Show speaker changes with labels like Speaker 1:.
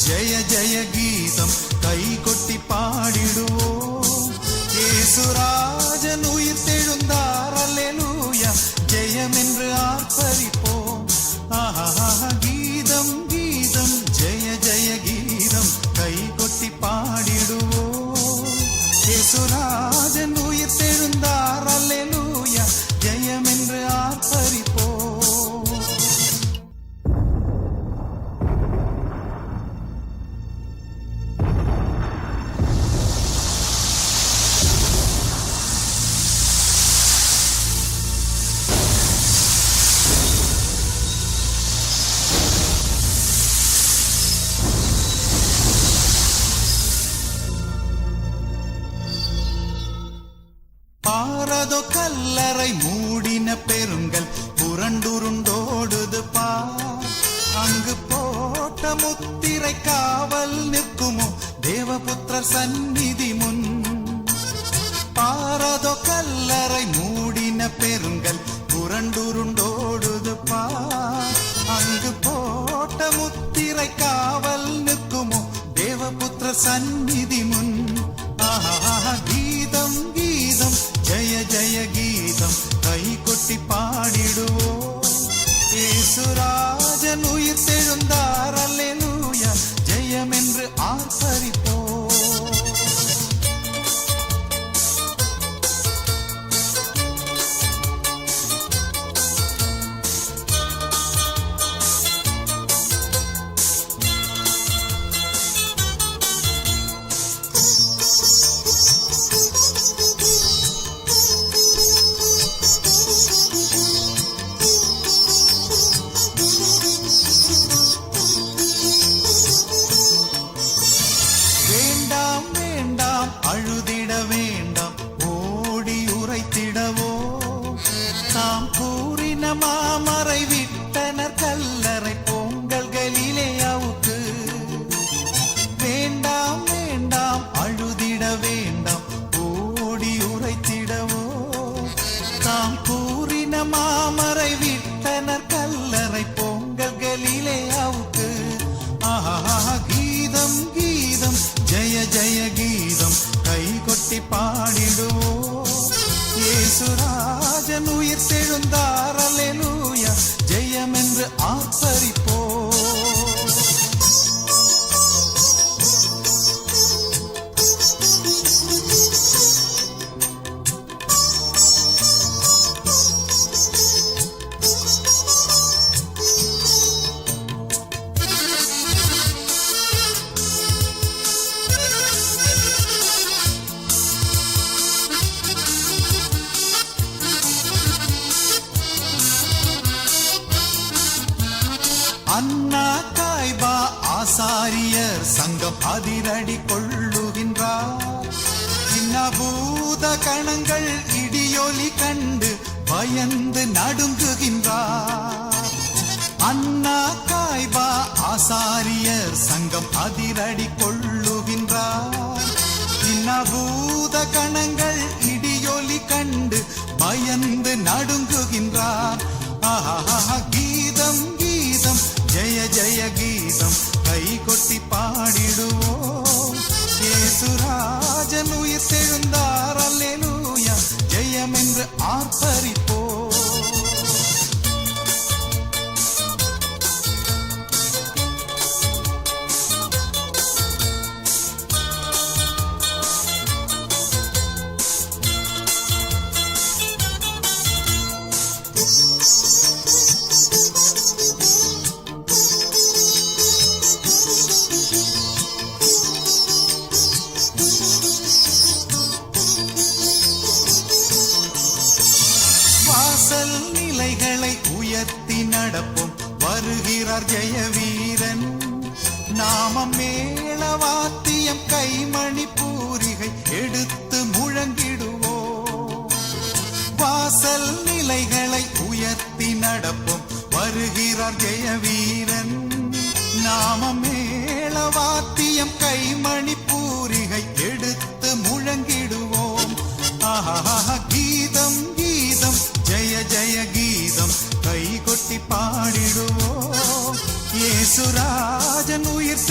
Speaker 1: ஜெய ஜெய கீதம் கை கொட்டி பாடிடுவோம் கல்லறை மூடின பெருங்கல் புரண்டுருண்டோடுது பா அங்கு போட்ட முத்திரை காவல் நிற்குமோ? தேவபுத்திரர் சந்நிதி முன். பாரதோ கல்லறை மூடின பெருங்கல் புரண்டுருண்டோடுது பா அங்கு போட்ட முத்திரை காவல் நிற்குமோ? தேவபுத்திர சந்நிதி முன். ஆஹா கீதம் கீதம். ஜய ஜய கீதம் கை கொட்டி பாடிடுவோம். ஏசுராஜன் உயிர் தெழுந்தார். அல்லேலூயா. ஜெயம் என்று ஆர்ப்பரிப்போம். My mama அண்ணா காய்பா ஆசாரியர் சங்கம் அதிரடி கொள்ளுகின்றார். பூத கணங்கள் இடியொலி கண்டு பயந்து நடுங்குகின்றார். அண்ணா காய்பா ஆசாரியர் சங்கம் அதிரடி கொள்ளுகின்றார். பூத கணங்கள் இடியொலி கண்டு பயந்து நடுங்குகின்றார். ஆஹா ஜெய ஜெய கீதம் கை கொட்டி பாடிடுவோம் ஏசுராஜன் உயிர் தெழுந்தார் அல்லேலூயா ஜெயம் என்று வாசல் நிலைகளை உயர்த்தி நடப்போம். வருகிறார் ஜெய வீரன் நாமம் மேள வாத்தியம் கைமணி பூரிகை எடுத்து முழங்கிடுவோம். வாசல் நிலைகளை உயர்த்தி நடப்போம். வருகிறார் ஜெய வீரன் கீதம் ஜெய ஜெய கீதம் கை கொட்டி பாடிடுவோம் இயேசுராஜன் உயிர்